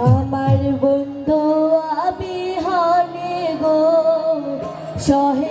আমার বন্ধু আবিহনে গো সহে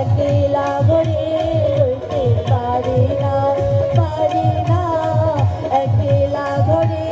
একলা ঘরে রইতে পারি না পারি না। একলা ঘরে